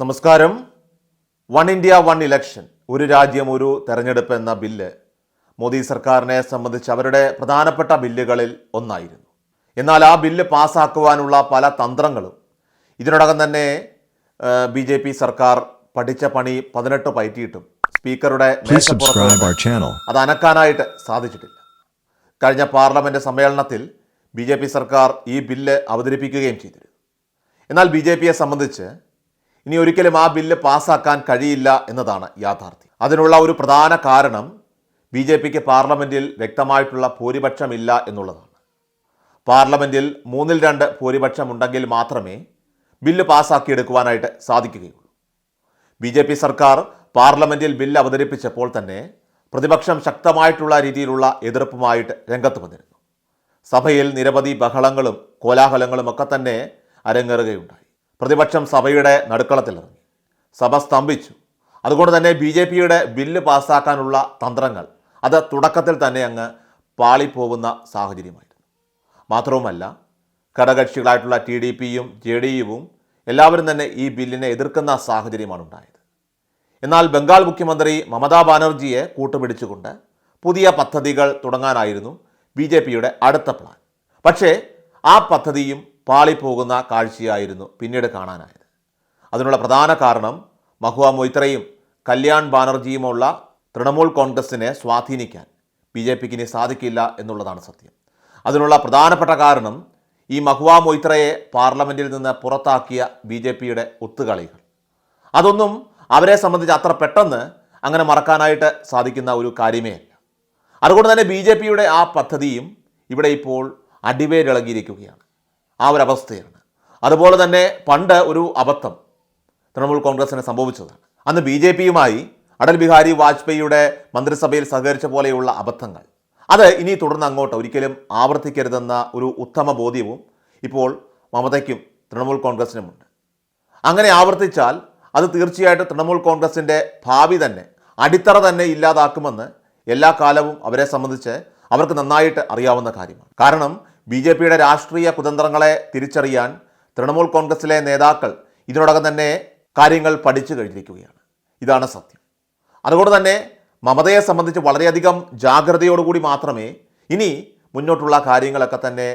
നമസ്കാരം. One India one ഇലക്ഷൻ. ഒരു രാജ്യം ഒരു തെരഞ്ഞെടുപ്പ് എന്ന ബില്ല് മോദി സർക്കാരിനെ സംബന്ധിച്ച് അവരുടെ പ്രധാനപ്പെട്ട ബില്ലുകളിൽ ഒന്നായിരുന്നു. എന്നാൽ ആ ബില്ല് പാസ്സാക്കുവാനുള്ള പല തന്ത്രങ്ങളും ഇതിനോടകം തന്നെ ബി ജെ പി സർക്കാർ പഠിച്ച പണി പതിനെട്ട് പയറ്റിയിട്ടും സ്പീക്കറുടെ. അത് അനക്കാനായിട്ട് സാധിച്ചിട്ടില്ല. കഴിഞ്ഞ പാർലമെന്റ് സമ്മേളനത്തിൽ ബി ജെ പി സർക്കാർ ഈ ബില്ല് അവതരിപ്പിക്കുകയും ചെയ്തിരുന്നു. എന്നാൽ ബി ജെ പിയെ സംബന്ധിച്ച് ഇനി ഒരിക്കലും ആ ബില്ല് പാസ്സാക്കാൻ കഴിയില്ല എന്നതാണ് യാഥാർത്ഥ്യം. അതിനുള്ള ഒരു പ്രധാന കാരണം ബി ജെ പിക്ക് പാർലമെന്റിൽ വ്യക്തമായിട്ടുള്ള ഭൂരിപക്ഷമില്ല എന്നുള്ളതാണ്. പാർലമെന്റിൽ മൂന്നിൽ രണ്ട് ഭൂരിപക്ഷമുണ്ടെങ്കിൽ മാത്രമേ ബില്ല് പാസ്സാക്കിയെടുക്കുവാനായിട്ട് സാധിക്കുകയുള്ളൂ. ബി ജെ പി സർക്കാർ പാർലമെന്റിൽ ബില്ല് അവതരിപ്പിച്ചപ്പോൾ തന്നെ പ്രതിപക്ഷം ശക്തമായിട്ടുള്ള രീതിയിലുള്ള എതിർപ്പുമായിട്ട് രംഗത്ത് വന്നിരുന്നു. സഭയിൽ നിരവധി ബഹളങ്ങളും കോലാഹലങ്ങളും ഒക്കെ തന്നെ അരങ്ങേറുകയുണ്ടായി. പ്രതിപക്ഷം സഭയുടെ നടുക്കളത്തിലിറങ്ങി സഭ സ്തംഭിച്ചു. അതുകൊണ്ട് തന്നെ ബി ജെ പിയുടെ ബില്ല് പാസ്സാക്കാനുള്ള തന്ത്രങ്ങൾ അത് തുടക്കത്തിൽ തന്നെ അങ്ങ് പാളിപ്പോകുന്ന സാഹചര്യമായിരുന്നു. മാത്രവുമല്ല ഘടകകക്ഷികളായിട്ടുള്ള ടി ഡി പിയും ജെ ഡി യുവും എല്ലാവരും തന്നെ ഈ ബില്ലിനെ എതിർക്കുന്ന സാഹചര്യമാണ് ഉണ്ടായത്. എന്നാൽ ബംഗാൾ മുഖ്യമന്ത്രി മമതാ ബാനർജിയെ കൂട്ടുപിടിച്ചുകൊണ്ട് പുതിയ പദ്ധതികൾ തുടങ്ങാനായിരുന്നു ബി ജെ പിയുടെ അടുത്ത പ്ലാൻ. പക്ഷേ ആ പദ്ധതിയും പാളിപ്പോകുന്ന കാഴ്ചയായിരുന്നു പിന്നീട് കാണാനായത്. അതിനുള്ള പ്രധാന കാരണം മഹുവ മൊയ്ത്രയും കല്യാൺ ബാനർജിയുമുള്ള തൃണമൂൽ കോൺഗ്രസിനെ സ്വാധീനിക്കാൻ ബി ജെ പിക്ക് ഇനി സാധിക്കില്ല എന്നുള്ളതാണ് സത്യം. അതിനുള്ള പ്രധാനപ്പെട്ട കാരണം ഈ മഹുവ മൊയ്ത്രയെ പാർലമെന്റിൽ നിന്ന് പുറത്താക്കിയ ബി ജെ പിയുടെ ഒത്തുകളികൾ. അതൊന്നും അവരെ സംബന്ധിച്ച് അത്ര പെട്ടെന്ന് അങ്ങനെ മറക്കാനായിട്ട് സാധിക്കുന്ന ഒരു കാര്യമേ അല്ല. അതുകൊണ്ട് തന്നെ ബി ജെ പിയുടെ ആ പദ്ധതിയും ഇവിടെ ഇപ്പോൾ അടിവേരിളകിയിരിക്കുകയാണ്. ആ ഒരു അവസ്ഥയാണ്. അതുപോലെ തന്നെ പണ്ട് ഒരു അബദ്ധം തൃണമൂൽ കോൺഗ്രസിന് സംഭവിച്ചതാണ്. അന്ന് ബി ജെ പിയുമായി അടൽ ബിഹാരി വാജ്പേയിയുടെ മന്ത്രിസഭയിൽ സഹകരിച്ച പോലെയുള്ള അബദ്ധങ്ങൾ. അത് ഇനി തുടർന്ന് അങ്ങോട്ട് ഒരിക്കലും ആവർത്തിക്കരുതെന്ന ഒരു ഉത്തമ ബോധ്യവും ഇപ്പോൾ മമതയ്ക്കും തൃണമൂൽ കോൺഗ്രസിനുമുണ്ട്. അങ്ങനെ ആവർത്തിച്ചാൽ അത് തീർച്ചയായിട്ടും തൃണമൂൽ കോൺഗ്രസിന്റെ ഭാവി തന്നെ അടിത്തറ തന്നെ ഇല്ലാതാക്കുമെന്ന് എല്ലാ കാലവും അവരെ സംബന്ധിച്ച് അവർക്ക് നന്നായിട്ട് അറിയാവുന്ന കാര്യമാണ്. കാരണം ബി ജെ പിയുടെ രാഷ്ട്രീയ കുതന്ത്രങ്ങളെ തിരിച്ചറിയാൻ തൃണമൂൽ കോൺഗ്രസിലെ നേതാക്കൾ ഇതിനോടകം തന്നെ കാര്യങ്ങൾ പഠിച്ചു കഴിഞ്ഞിരിക്കുകയാണ്. ഇതാണ് സത്യം. അതുകൊണ്ട് തന്നെ മമതയെ സംബന്ധിച്ച് വളരെയധികം ജാഗ്രതയോടുകൂടി മാത്രമേ ഇനി മുന്നോട്ടുള്ള കാര്യങ്ങളൊക്കെ തന്നെ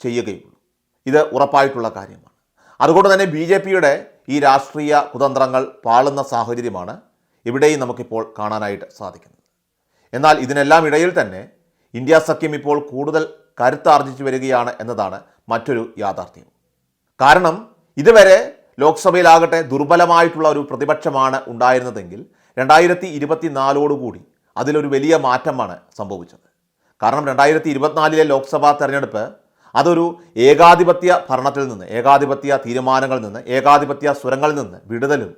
ചെയ്യുകയുള്ളൂ. ഇത് ഉറപ്പായിട്ടുള്ള കാര്യമാണ്. അതുകൊണ്ട് തന്നെ ബി ജെ പിയുടെ ഈ രാഷ്ട്രീയ കുതന്ത്രങ്ങൾ പാളുന്ന സാഹചര്യമാണ് ഇവിടെയും നമുക്കിപ്പോൾ കാണാനായിട്ട് സാധിക്കുന്നത്. എന്നാൽ ഇതിനെല്ലാം ഇടയിൽ തന്നെ ഇന്ത്യ സഖ്യം ഇപ്പോൾ കൂടുതൽ കരുത്താർജിച്ചു വരികയാണ് എന്നതാണ് മറ്റൊരു യാഥാർത്ഥ്യം. കാരണം ഇതുവരെ ലോക്സഭയിലാകട്ടെ ദുർബലമായിട്ടുള്ള ഒരു പ്രതിപക്ഷമാണ് ഉണ്ടായിരുന്നതെങ്കിൽ രണ്ടായിരത്തി ഇരുപത്തിനാലോടുകൂടി അതിലൊരു വലിയ മാറ്റമാണ് സംഭവിച്ചത്. കാരണം രണ്ടായിരത്തി ഇരുപത്തിനാലിലെ ലോക്സഭാ തെരഞ്ഞെടുപ്പ് അതൊരു ഏകാധിപത്യ ഭരണത്തിൽ നിന്ന് ഏകാധിപത്യ തീരുമാനങ്ങളിൽ നിന്ന് ഏകാധിപത്യ സ്വരങ്ങളിൽ നിന്ന് വിടുതലും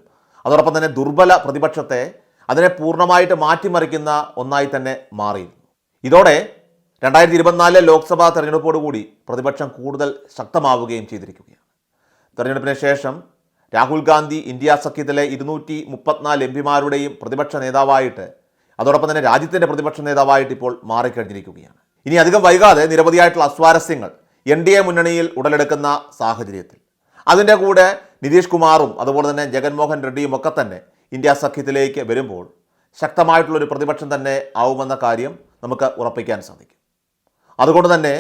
അതോടൊപ്പം തന്നെ ദുർബല പ്രതിപക്ഷത്തെ അതിനെ പൂർണമായിട്ട് മാറ്റിമറിക്കുന്ന ഒന്നായി തന്നെ മാറിയിരുന്നു. ഇതോടെ രണ്ടായിരത്തി ഇരുപത്തിനാലിലെ ലോക്സഭാ തെരഞ്ഞെടുപ്പോടുകൂടി പ്രതിപക്ഷം കൂടുതൽ ശക്തമാവുകയും ചെയ്തിരിക്കുകയാണ്. തെരഞ്ഞെടുപ്പിന് ശേഷം രാഹുൽ ഗാന്ധി ഇന്ത്യ സഖ്യത്തിലെ ഇരുന്നൂറ്റി മുപ്പത്തിനാല് എം പിമാരുടെയും പ്രതിപക്ഷ നേതാവായിട്ട് അതോടൊപ്പം തന്നെ രാജ്യത്തിന്റെ പ്രതിപക്ഷ നേതാവായിട്ട് ഇപ്പോൾ മാറിക്കഴിഞ്ഞിരിക്കുകയാണ്. ഇനി അധികം വൈകാതെ നിരവധിയായിട്ടുള്ള അസ്വാരസ്യങ്ങൾ എൻ ഡി എ മുന്നണിയിൽ ഉടലെടുക്കുന്ന സാഹചര്യത്തിൽ. അതിന്റെ കൂടെ നിതീഷ് കുമാറും അതുപോലെ തന്നെ ജഗൻമോഹൻ റെഡ്ഡിയും ഒക്കെ തന്നെ ഇന്ത്യ സഖ്യത്തിലേക്ക് വരുമ്പോൾ ശക്തമായിട്ടുള്ളൊരു പ്രതിപക്ഷം തന്നെ ആവുമെന്ന കാര്യം നമുക്ക് ഉറപ്പിക്കാൻ സാധിക്കും. അതുകൊണ്ട് തന്നെ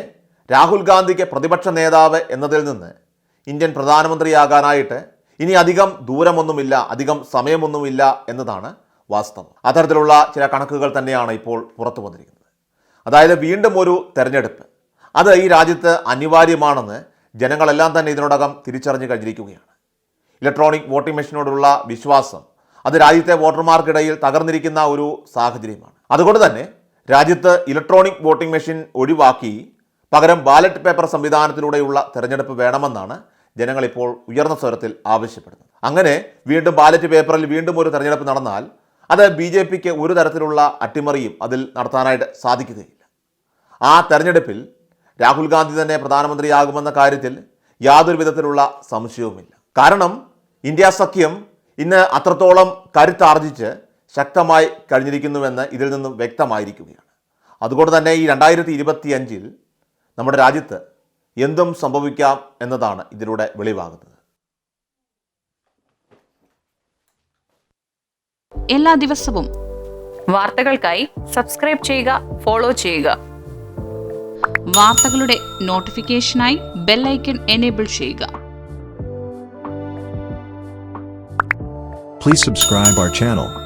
രാഹുൽ ഗാന്ധിക്ക് പ്രതിപക്ഷ നേതാവ് എന്നതിൽ നിന്ന് ഇന്ത്യൻ പ്രധാനമന്ത്രിയാകാനായിട്ട് ഇനി അധികം ദൂരമൊന്നുമില്ല അധികം സമയമൊന്നുമില്ല എന്നതാണ് വാസ്തവം. അത്തരത്തിലുള്ള ചില കണക്കുകൾ തന്നെയാണ് ഇപ്പോൾ പുറത്തു വന്നിരിക്കുന്നത്. അതായത് വീണ്ടും ഒരു തെരഞ്ഞെടുപ്പ്. അത് ഈ രാജ്യത്ത് അനിവാര്യമാണെന്ന് ജനങ്ങളെല്ലാം തന്നെ ഇതിനോടകം തിരിച്ചറിഞ്ഞു കഴിഞ്ഞിരിക്കുകയാണ്. ഇലക്ട്രോണിക് വോട്ടിംഗ് മെഷീനോടുള്ള വിശ്വാസം അത് രാജ്യത്തെ വോട്ടർമാർക്കിടയിൽ തകർന്നിരിക്കുന്ന ഒരു സാഹചര്യമാണ്. അതുകൊണ്ട് തന്നെ രാജ്യത്ത് ഇലക്ട്രോണിക് വോട്ടിംഗ് മെഷീൻ ഒഴിവാക്കി പകരം ബാലറ്റ് പേപ്പർ സംവിധാനത്തിലൂടെയുള്ള തെരഞ്ഞെടുപ്പ് വേണമെന്നാണ് ജനങ്ങളിപ്പോൾ ഉയർന്ന സ്വരത്തിൽ ആവശ്യപ്പെടുന്നത്. അങ്ങനെ വീണ്ടും ബാലറ്റ് പേപ്പറിൽ വീണ്ടും ഒരു തെരഞ്ഞെടുപ്പ് നടന്നാൽ അത് ബി ജെ പിക്ക് ഒരു തരത്തിലുള്ള അട്ടിമറിയും അതിൽ നടത്താനായിട്ട് സാധിക്കുകയില്ല. ആ തെരഞ്ഞെടുപ്പിൽ രാഹുൽ ഗാന്ധി തന്നെ പ്രധാനമന്ത്രിയാകുമെന്ന കാര്യത്തിൽ യാതൊരു വിധത്തിലുള്ള സംശയവുമില്ല. കാരണം ഇന്ത്യ സഖ്യം ഇന്ന് അത്രത്തോളം കരുത്താർജിച്ച് ശക്തമായി കഴിഞ്ഞിരിക്കുന്നുവെന്ന് ഇതിൽ നിന്നും വ്യക്തമായിരിക്കുകയാണ്. അതുകൊണ്ട് തന്നെ ഈ രണ്ടായിരത്തി ഇരുപത്തിയഞ്ചിൽ നമ്മുടെ രാജ്യത്ത് എന്തും സംഭവിക്കാം എന്നതാണ് ഇതിലൂടെ വെളിവാകുന്നത്. എല്ലാ ദിവസവും വാർത്തകൾക്കായി സബ്സ്ക്രൈബ് ചെയ്യുക ഫോളോ ചെയ്യുക. വാർത്തകളുടെ നോട്ടിഫിക്കേഷനായി ബെല്ലൈക്കൺ എനേബിൾ ചെയ്യുക. Please subscribe our channel.